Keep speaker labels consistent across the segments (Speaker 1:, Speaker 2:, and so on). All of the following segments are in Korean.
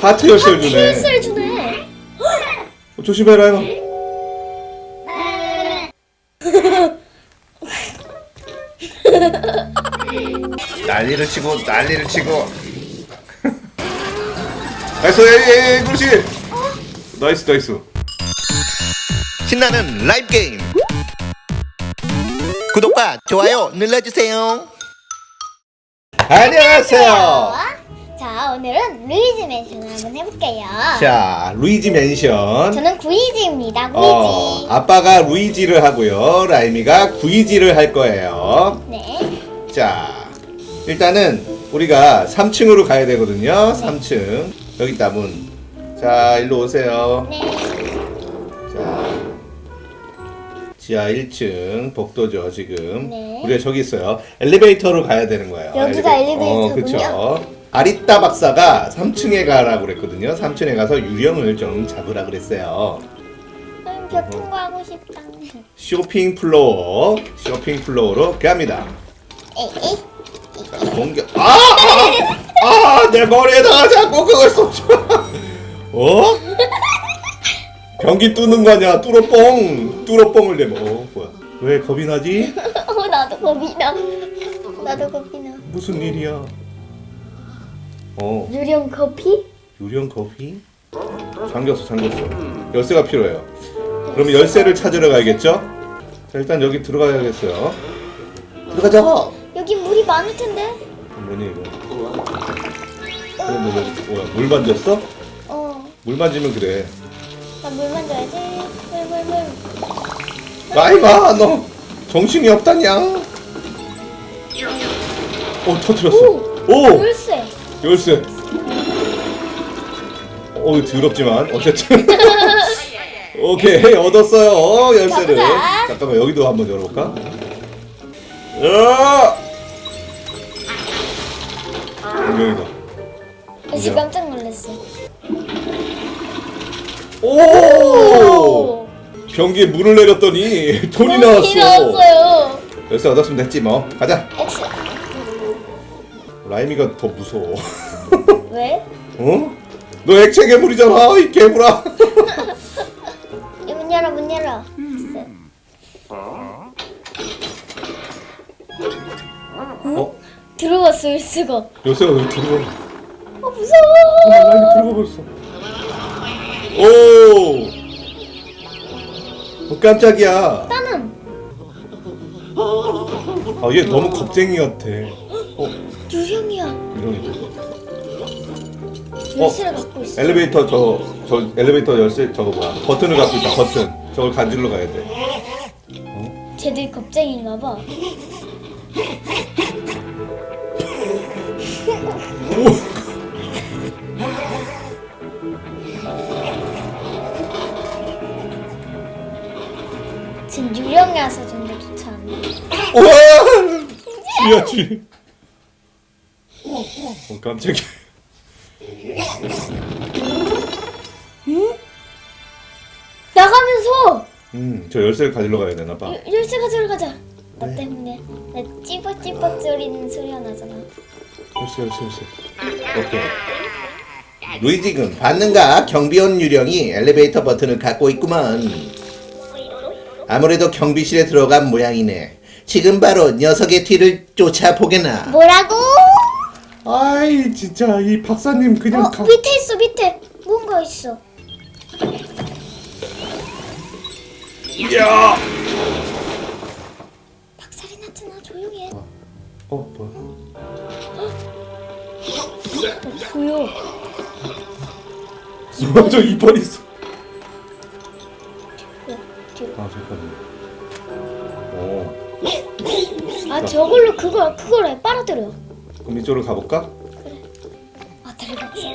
Speaker 1: 하트 열쇠를 주네.
Speaker 2: 힐스를 주네.
Speaker 1: 어, 조심해라 이거. 난리를 치고 난리를 치고. 나이스 에이 에이 그렇지. 나이스 나이스.
Speaker 3: 신나는 라이브 게임 구독과 좋아요 눌러주세요
Speaker 1: 안녕하세요.
Speaker 2: 자, 오늘은 루이지 맨션을 한번 해볼게요.
Speaker 1: 자 루이지 맨션.
Speaker 2: 저는 구이지입니다. 구이지.
Speaker 1: 어, 아빠가 루이지를 하고요. 라임이가 구이지를 할 거예요.
Speaker 2: 네.
Speaker 1: 자, 일단은 우리가 3층으로 가야 되거든요. 3층. 여기 있다 문. 자, 일로 오세요.
Speaker 2: 네.
Speaker 1: 자, 지하 1층 복도죠 지금.
Speaker 2: 네.
Speaker 1: 우리가 저기 있어요. 엘리베이터로 가야 되는 거예요.
Speaker 2: 여기가
Speaker 1: 엘리베- 어,
Speaker 2: 엘리베이터군요.
Speaker 1: 그쵸. 아리따 박사가 3층에 가라고 그랬거든요. 3층에 가서 유령을 좀 잡으라 그랬어요.
Speaker 2: 음, 벽 통과하고 싶다.
Speaker 1: 쇼핑 플로어, 쇼핑 플로어로 갑니다.
Speaker 2: 에이, 에이.
Speaker 1: 자, 공격. 아! 아! 아! 내 머리에다가 자꾸 그걸 마. 어? 변기 뚫는 거 아니야? 뚫어뽕. 뚫어뽕을 내면. 어, 뭐야? 왜 겁이 나지?
Speaker 2: 어, 나도 겁이 나. 나도 겁이 나.
Speaker 1: 무슨 일이야? 어,
Speaker 2: 유령 커피?
Speaker 1: 유령 커피? 잠겼어, 잠겼어. 열쇠가 필요해요. 그러면 열쇠를 찾으러 가야겠죠? 자, 일단 여기 들어가야겠어요. 들어가자.
Speaker 2: 여기 물이 많을 텐데.
Speaker 1: 뭐니 이거? 이거 뭐, 뭐, 뭐야? 물 만졌어?
Speaker 2: 어,
Speaker 1: 물 만지면 그래.
Speaker 2: 나 물 만져야지. 물, 물, 물.
Speaker 1: 라이마 너 정신이 없다냐? 어 터뜨렸어. 오,
Speaker 2: 열쇠.
Speaker 1: 열쇠. 어 더럽지만 어쨌든 오케이 얻었어요 어, 열쇠를.
Speaker 2: 가보자.
Speaker 1: 잠깐만 여기도 한번 열어볼까? 야! 분명이다.
Speaker 2: 진짜 깜짝 놀랐어.
Speaker 1: 오! 변기에 물을 내렸더니 돈이 나왔어.
Speaker 2: 나왔어요.
Speaker 1: 열쇠 얻었으면 됐지 뭐. 가자.
Speaker 2: X.
Speaker 1: 라임이가 더 무서워.
Speaker 2: 왜?
Speaker 1: 어? 너 액체 괴물이잖아 이 괴물아.
Speaker 2: 이문 열어, 문 열어. 됐어.
Speaker 1: 어?
Speaker 2: 들어갔어, 열쇠가.
Speaker 1: 열쇠가 여기 들어가.
Speaker 2: 어, 무서워.
Speaker 1: 라임이 들어가 버렸어. 오. 어, 깜짝이야.
Speaker 2: 나는
Speaker 1: 아 얘 너무 겁쟁이 같아. 어
Speaker 2: 유령이야.
Speaker 1: 이러니.
Speaker 2: 열쇠를 갖고 있어.
Speaker 1: 엘리베이터 저 저 엘리베이터 열쇠 저거 뭐야 버튼을 갖고 있다 버튼. 저걸 간질러 가야 돼.
Speaker 2: 쟤들 겁쟁인가 봐. 진 유령이라서 정말 좋지 않나?
Speaker 1: 우와! 쥐야 쥐. 어 깜짝이야.
Speaker 2: 나가면서
Speaker 1: 음 저 열쇠를 가지러 가야 되나 봐.
Speaker 2: 열- 열쇠 가지러 가자. 나 때문에 나 찌벅찌벅 소리는 소리가 나잖아.
Speaker 1: 열쇠 열쇠 열쇠. 오케이. 루이지군 봤는가 경비원 유령이 엘리베이터 버튼을 갖고 있구먼. 아무래도 경비실에 들어간 모양이네. 지금 바로 녀석의 뒤를 쫓아보게나.
Speaker 2: 뭐라고?
Speaker 1: 아이 진짜 이 박사님 그냥
Speaker 2: 어 밑에 있어 밑에 뭔가 있어.
Speaker 1: 야.
Speaker 2: 박살이 났잖아 조용히 해.
Speaker 1: 어 뭐야?
Speaker 2: 어, 보여.
Speaker 1: 저 이빨 있어.
Speaker 2: 어, 뒤로.
Speaker 1: 아 잠깐만.
Speaker 2: 어아 저걸로 그걸 그걸 해 빨아들여.
Speaker 1: 그럼 이쪽으로 가볼까?
Speaker 2: 아 들어갔어.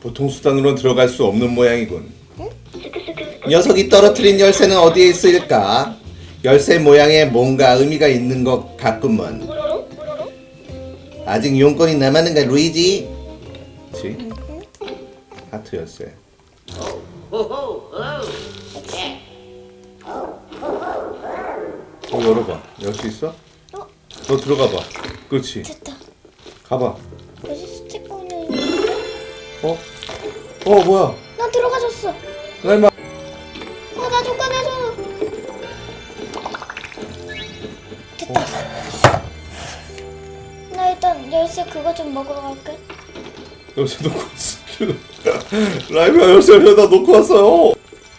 Speaker 1: 보통 수단으로는 들어갈 수 없는 모양이군. 녀석이 떨어뜨린 열쇠는 어디에 있을까? 열쇠 모양에 뭔가 의미가 있는 것 같구먼. 아직 용건이 남았는가, 루이지? 그치? 하트 열쇠. 어, 열어봐. 열 수 있어? 어너 들어가 봐. 그렇지.
Speaker 2: 됐다.
Speaker 1: 가봐.
Speaker 2: 여기 스티커는
Speaker 1: 어? 어 뭐야?
Speaker 2: 나 들어가줬어.
Speaker 1: 라임아.
Speaker 2: 어, 나좀 꺼내줘. 됐다. 나 일단 열쇠 그거 좀 먹으러 갈게.
Speaker 1: 열쇠 놓고 왔어. 라임아 열쇠를 다 놓고 왔어요.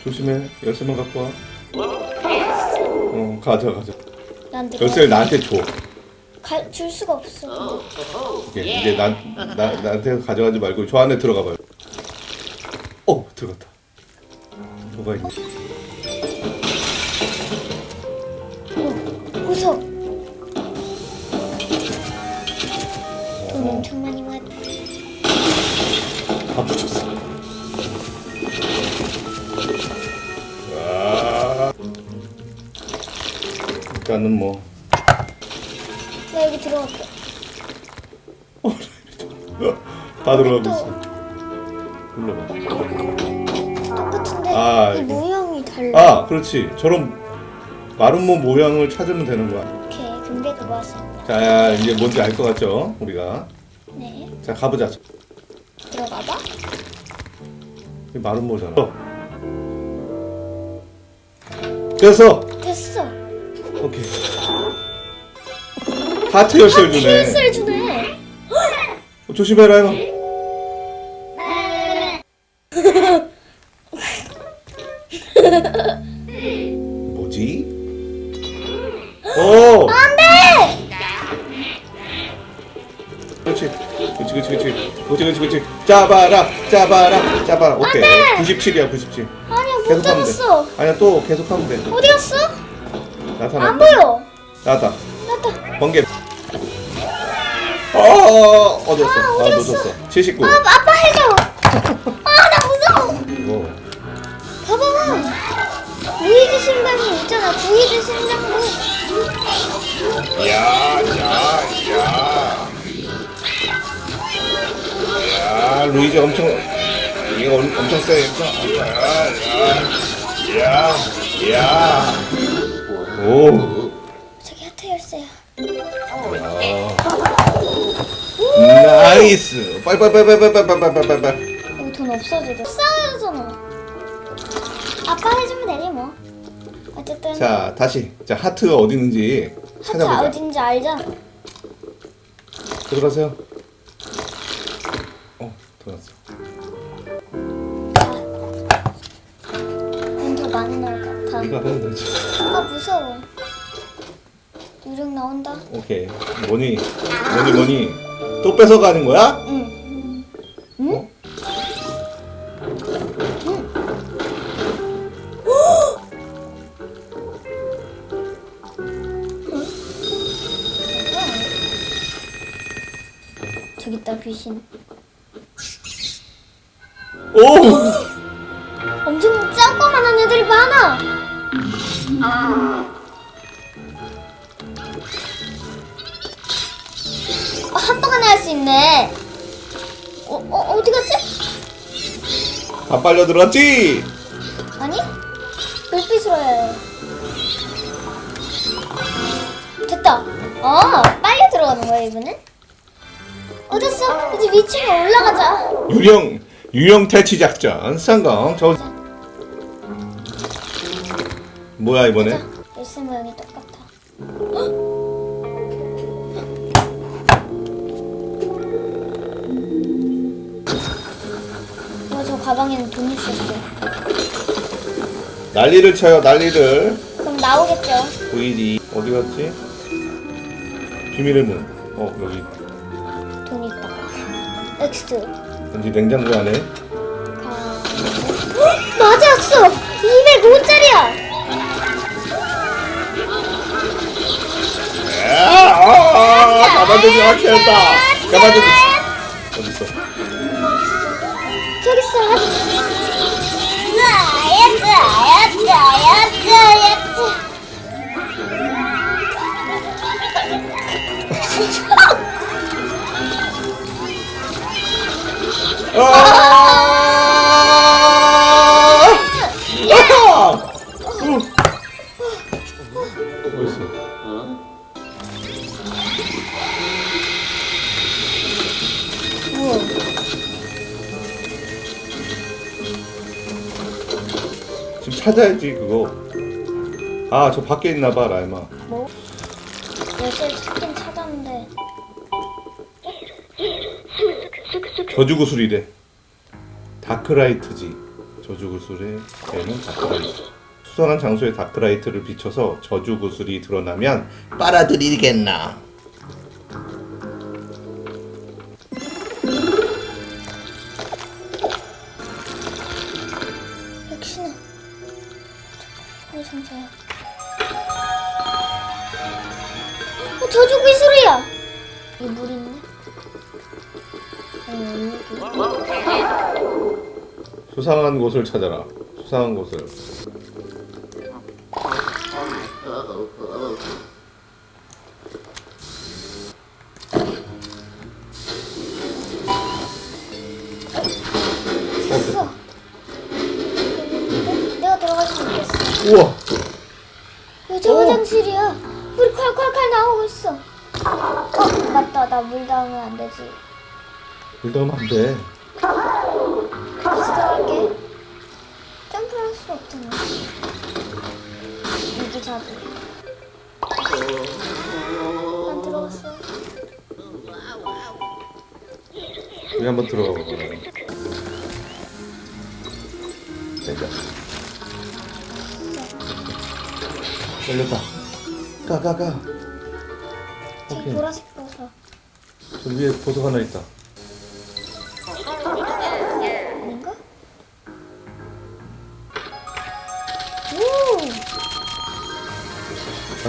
Speaker 1: 조심해. 열쇠만 갖고 와. 어 가져 가져.
Speaker 2: 나한테
Speaker 1: 열쇠를 나한테 줘.
Speaker 2: 가, 줄 수가 없어. 근데.
Speaker 1: 이게 이제 난 나, 나한테 가져가지 말고 저 안에 들어가 봐요. 어 들어갔다. 뭐가 있니?
Speaker 2: 어, 무서워. 돈 엄청 많이 모았다.
Speaker 1: 다 붙였어. 아. 일단은 뭐
Speaker 2: 들어갈게.
Speaker 1: 다 들어가고 있어. 불러봐.
Speaker 2: 똑같은데
Speaker 1: 아,
Speaker 2: 이
Speaker 1: 이거.
Speaker 2: 모양이 달라.
Speaker 1: 아, 그렇지. 저런 마름모 모양을 찾으면 되는 거야.
Speaker 2: 오케이, 금괴도 모았습니다.
Speaker 1: 자, 이제 뭔지 알 것 같죠? 우리가.
Speaker 2: 네,
Speaker 1: 자, 가보자.
Speaker 2: 들어가봐.
Speaker 1: 이 마름모잖아. 어. 됐어.
Speaker 2: 됐어.
Speaker 1: 오케이. 하트 열쇠를 주네.
Speaker 2: 힐스를 주네.
Speaker 1: 어, 조심해라, 이거. 뭐지? 오!
Speaker 2: 안돼.
Speaker 1: 그렇지. 그렇지, 그렇지, 그렇지. 그렇지, 그렇지, 그렇지. 잡아라, 잡아라, 잡아라. 오케이. 97이야, 97.
Speaker 2: 아니야 못
Speaker 1: 계속 하면 돼.
Speaker 2: 잡았어.
Speaker 1: 아니야, 또 계속 하면 돼.
Speaker 2: 어디 갔어?
Speaker 1: 나타나.
Speaker 2: 안 보여.
Speaker 1: 나왔다.
Speaker 2: 나다.
Speaker 1: 번개. 어, 어, 어디 갔어?
Speaker 2: 아,
Speaker 1: 아,
Speaker 2: 어디 갔어?
Speaker 1: 놓쳤어. 79.
Speaker 2: 아, 아빠 해줘. 아, 나 무서워.
Speaker 1: 뭐.
Speaker 2: 봐봐. 루이지 심장이 있잖아. 루이지 심장도.
Speaker 1: 야, 야, 야. 야, 루이지 엄청, 이거 엄- 엄청 세. 야, 야, 야, 야. 오, 나이스. 빨리, 빨리.
Speaker 2: 여기 돈 없어지죠. 싸야잖아. 아빠 해주면 되지 뭐. 어쨌든
Speaker 1: 자, 다시. 자, 하트가 어디 있는지
Speaker 2: 하트
Speaker 1: 찾아보자.
Speaker 2: 어딘지 알잖아.
Speaker 1: 들어가세요. 어, 들어갔어.
Speaker 2: 돈더 많이 나올 것 같아.
Speaker 1: 네가 하면 되지.
Speaker 2: 아 무서워. 유령 나온다.
Speaker 1: 오케이. 뭐니? 뭐니 뭐니? 또 뺏어가는 거야?
Speaker 2: 응.
Speaker 1: 어?
Speaker 2: 저기 있다 귀신.
Speaker 1: 오!
Speaker 2: 엄청 작고만한 애들이 많아. 어, 수 있네. 어, 어 어디 갔지?
Speaker 1: 다 빨려 들어갔지?
Speaker 2: 아니? 불빛으로 해. 됐다. 어, 빨리 들어가는 거야 이번엔? 어딨어? 이제 위층에 올라가자.
Speaker 1: 유령 유령 퇴치 작전 성공. 저 뭐야 이번에?
Speaker 2: 자, 열쇠 모양이 똑같아. 어, 가방에는 돈 있었어.
Speaker 1: 난리를 쳐요 난리를.
Speaker 2: 그럼 나오겠죠?
Speaker 1: 보이지? 어디 갔지? 비밀의 문. 어 여기.
Speaker 2: 돈 있다. X.
Speaker 1: 왠지 냉장고 안에.
Speaker 2: 가. 헉, 맞았어! 205짜리야!
Speaker 1: 아, 아, 아, 가만두지 않겠다. 가만두지.
Speaker 2: Lagi salat.
Speaker 1: 찾아야지 그거. 아 저 밖에 있나봐 라임아.
Speaker 2: 뭐? 열쇠 찾긴 찾았는데.
Speaker 1: 저주구슬이래. 다크라이트지. 저주구슬의 배는 다크라이트. 수상한 장소에 다크라이트를 비춰서 저주구슬이 드러나면
Speaker 3: 빨아들이겠나?
Speaker 2: 저주 기술이야. 이물 있네. 어, 여기.
Speaker 1: 수상한 곳을 찾아라. 수상한 곳을.
Speaker 2: 물
Speaker 1: 넣으면 안 돼.
Speaker 2: 들어갈게. 점프할 수 없잖아. 이게 자주. 난 들어갔어.
Speaker 1: 여기 한번 들어가 봐. 됐다. 열렸다. 가, 가, 가. 오케이.
Speaker 2: 보라색 버섯.
Speaker 1: 저 위에 보석 하나 있다.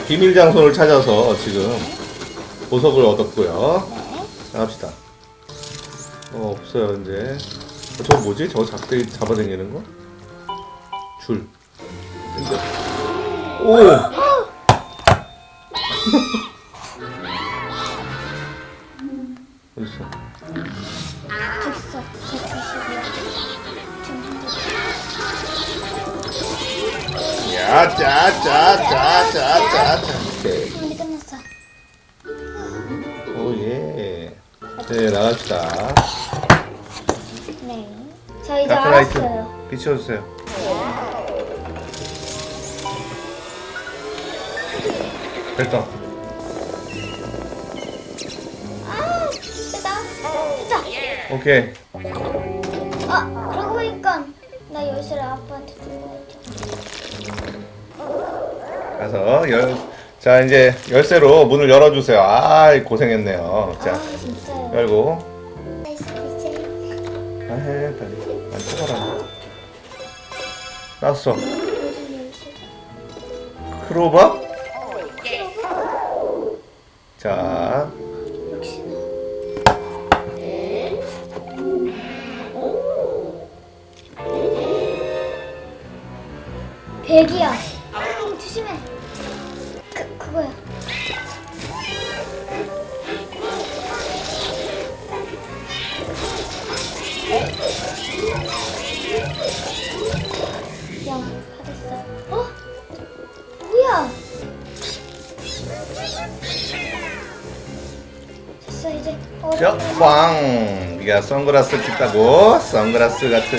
Speaker 1: 비밀 장소를 찾아서 지금 보석을 얻었고요.
Speaker 2: 네.
Speaker 1: 자, 합시다. 어, 없어요, 이제. 어, 저거 뭐지? 저거 작대기 잡아당기는 거? 줄. 근데. 오! 어딨어?
Speaker 2: 저기 있어. 야,
Speaker 1: 짜, 짜, 짜, 짜, 짜, 짜. 오케이.
Speaker 2: 준비 끝났어.
Speaker 1: 오, 예. 네, 나갑시다.
Speaker 2: 네. 저 이제.
Speaker 1: 다크라이트 비춰주세요. 됐다.
Speaker 2: 아. 진짜.
Speaker 1: 오케이. 가서 열. 자 이제 열쇠로 문을 열어주세요. 아 고생했네요. 자
Speaker 2: 아, 진짜요.
Speaker 1: 열고.
Speaker 2: 나이스.
Speaker 1: 아해 빨리. 안 쳐봐라. 났어. 크로바? 자.
Speaker 2: 백이야. 조심해. 그 그거야. 야, 받았어. 어? 뭐야? 됐어 이제. 어,
Speaker 1: 꽝. 네가 선글라스 낀다고? 선글라스 같은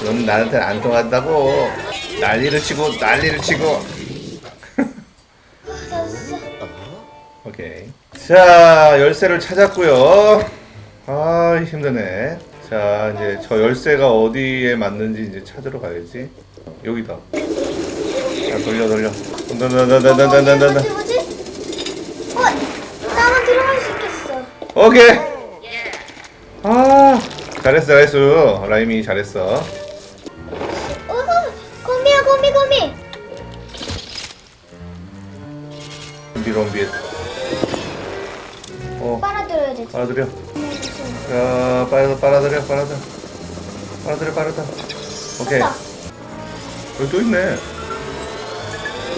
Speaker 1: 그건 나한테 안 통한다고. 난리를 치고 난리를 치고. 자, 열쇠를 찾았고요. 아, 힘드네. 자, 이제 저 열쇠가 어디에 맞는지 이제 찾으러 가야지. 여기다. 자, 돌려 돌려.
Speaker 2: 뭐지 뭐지? 어, 나만 들어갈 수 있겠어.
Speaker 1: 오케이. 아, 잘했어, 잘했어. 라임이 잘했어.
Speaker 2: 어, 거미야 거미 거미.
Speaker 1: 롬비 롬비. 어,
Speaker 2: 빨아들여야 되지.
Speaker 1: 빨아들여.
Speaker 2: 네,
Speaker 1: 빨아, 빨아들여, 빨아들여. 빨아들여, 빨아들여. 오케이.
Speaker 2: 됐다.
Speaker 1: 여기 또 있네.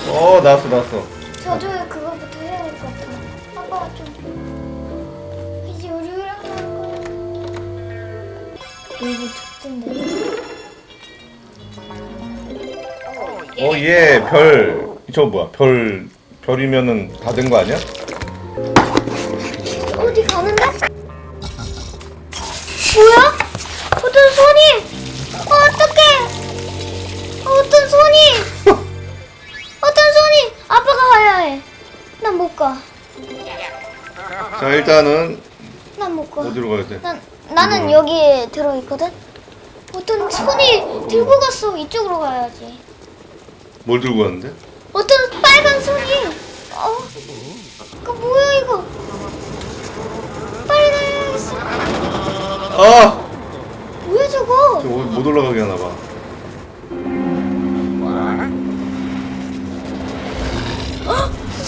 Speaker 1: 어, 나왔어, 나왔어.
Speaker 2: 저도 그거부터 해야 될 것 같아. 아빠가 좀 이제 요리랑. 이거 좋던데.
Speaker 1: 어, 예, 별. 저 뭐야, 별, 별이면은 다 된 거 아니야? 자 일단은
Speaker 2: 난못 가.
Speaker 1: 어디로 가야 돼?
Speaker 2: 난 나는
Speaker 1: 이리로.
Speaker 2: 여기에 들어 있거든. 어떤 손이 들고 갔어. 이쪽으로 가야지.
Speaker 1: 뭘 들고 왔는데?
Speaker 2: 어떤 빨간 손이. 어? 그 뭐야 이거? 가야겠어.
Speaker 1: 아!
Speaker 2: 뭐야 저거?
Speaker 1: 저못 올라가게 하나 봐.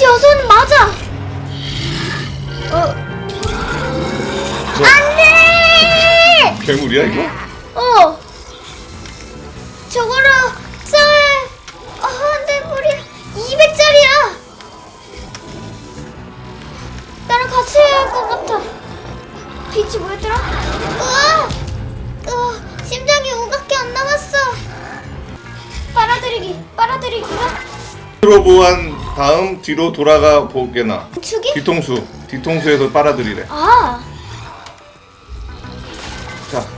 Speaker 2: 여손 맞아. 안돼.
Speaker 1: 괴물이야 이거?
Speaker 2: 어. 저거로 쌀. 아, 안돼 무리야. 200짜리야. 나랑 같이 해야 할 것 같아. 빛이 뭐였더라? 으아! 으아! 심장이 5각개 안 남았어. 빨아들이기, 빨아들이기가
Speaker 1: 들어보한 다음 뒤로 돌아가 보게나.
Speaker 2: 축이?
Speaker 1: 뒤통수, 뒤통수에서 빨아들이래.
Speaker 2: 아,
Speaker 1: 자,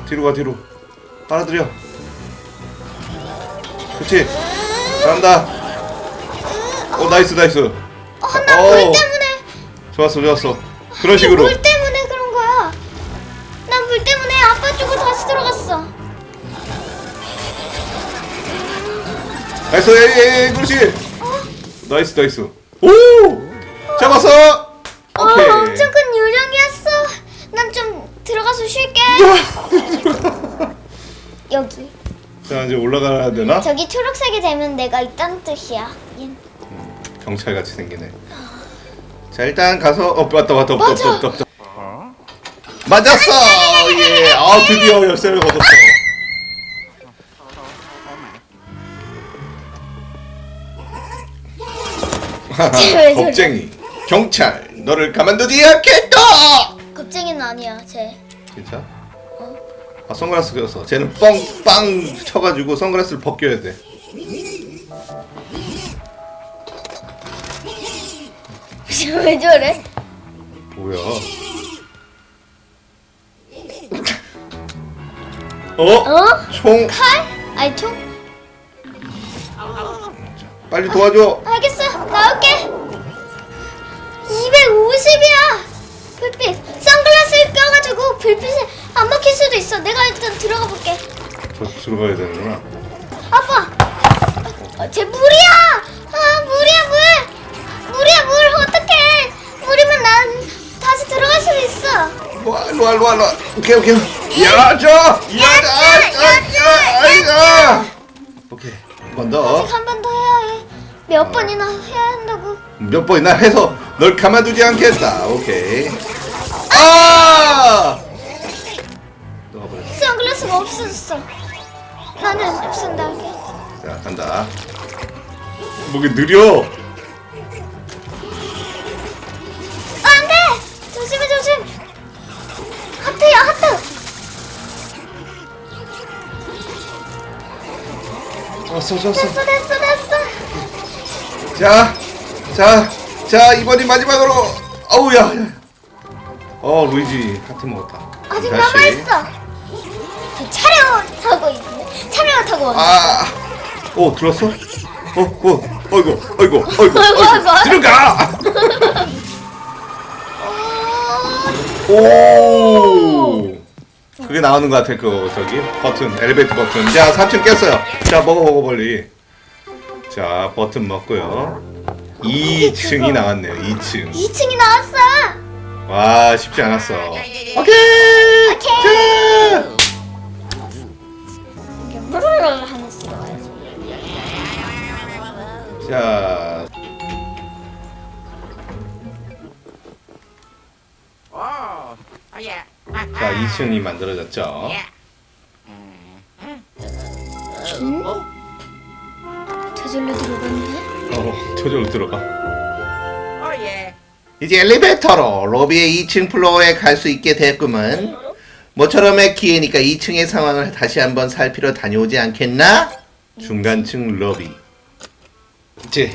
Speaker 1: 뒤로 가 뒤로. 빨아들여. 그렇지. 잘한다. 어 나이스 나이스.
Speaker 2: 어, 나물
Speaker 1: 어.
Speaker 2: 때문에.
Speaker 1: 좋았어 좋았어. 그런 식으로.
Speaker 2: 물 때문에 그런 거야. 난 물 때문에 아빠 쪽으로 다시 들어갔어.
Speaker 1: 나이스 에이, 에이, 그렇지.
Speaker 2: 어?
Speaker 1: 나이스 나이스. 오! 잡았어.
Speaker 2: 어,
Speaker 1: 오케이.
Speaker 2: 여기.
Speaker 1: 자 이제 올라가야 되나?
Speaker 2: 저기 초록색이 되면 내가 있다는 뜻이야. 얜.
Speaker 1: 경찰 같이 생기네. 자 일단 가서 어 맞다 맞다 없다
Speaker 2: 맞아.
Speaker 1: 없다 없다. 맞았어. 예. 아 드디어 열쇠를.
Speaker 2: 왜 저래?
Speaker 1: 겁쟁이. 경찰 너를 가만두지 않겠다.
Speaker 2: 겁쟁이는 아니야, 쟤.
Speaker 1: 진짜? 아 선글라스 꼈어. 쟤는 뻥빵 쳐가지고 선글라스를 벗겨야 돼.
Speaker 2: 왜 저래?
Speaker 1: 뭐야? 어?
Speaker 2: 어?
Speaker 1: 총
Speaker 2: 칼? 아니 총?
Speaker 1: 빨리 도와줘.
Speaker 2: 알겠어. 나올게. 250이야. 불빛. 선글라스를 껴가지고 불빛이 안 먹힐 수도 있어. 내가 일단 들어가 볼게.
Speaker 1: 저 들어가야 되는구나.
Speaker 2: 아빠. 어, 쟤 물이야. 아 물이야 물. 물이야 물. 어떡해. 물이면 난 다시 들어갈 수 있어.
Speaker 1: 와, 일로 와, 일로 와, 일로 와. 오케이, 오케이. 야자! 야자! 야자! 오케이. 한 번 더.
Speaker 2: 아직 한번 더 해야 해. 몇 번이나 해야 한다고.
Speaker 1: 몇 번이나 해서 널 가만두지 않겠다. 오케이. 아!
Speaker 2: 선글라스가 없어졌어. 나는 할게.
Speaker 1: 자, 간다. 목이 느려.
Speaker 2: 아, 안 돼! 조심해, 조심! 하트야, 하트!
Speaker 1: 좋았어, 좋았어.
Speaker 2: 됐어, 됐어, 됐어!
Speaker 1: 자, 자, 자, 이번이 마지막으로. 어우, 야, 야. 어, 루이지 하트 먹었다.
Speaker 2: 아직
Speaker 1: 다시.
Speaker 2: 남아 있어! 저 차량 타고 있네. 차량 타고 왔네.
Speaker 1: 아, 오 들었어? 어, 어, 어이구,
Speaker 2: 어이구,
Speaker 1: 어이구,
Speaker 2: 어이구.
Speaker 1: 들어가!
Speaker 2: 오.
Speaker 1: 오, 그게 나오는 것 같아, 그 저기 버튼, 엘리베이터 버튼. 자, 3층 깼어요. 자, 먹어, 먹어, 빨리. 자, 버튼 먹고요. 2층이 나왔네요. 2층.
Speaker 2: 2층이 나왔어!
Speaker 1: 와, 쉽지 않았어. 오케이.
Speaker 2: 오케이.
Speaker 1: 자,
Speaker 2: 이게 무르르 하는 소리가 나지.
Speaker 1: 자,
Speaker 4: Oh, oh yeah.
Speaker 1: 자, 2층이 만들어졌죠.
Speaker 4: Yeah.
Speaker 2: 저절로 들어갔네?
Speaker 1: 어, 저절로 들어가.
Speaker 4: Oh yeah.
Speaker 3: 이제 엘리베이터로 로비의 2층 플로어에 갈 수 있게 됐구먼. 모처럼의 기회니까 2층의 상황을 다시 한번 살피러 다녀오지 않겠나?
Speaker 1: 중간층 러비. 이제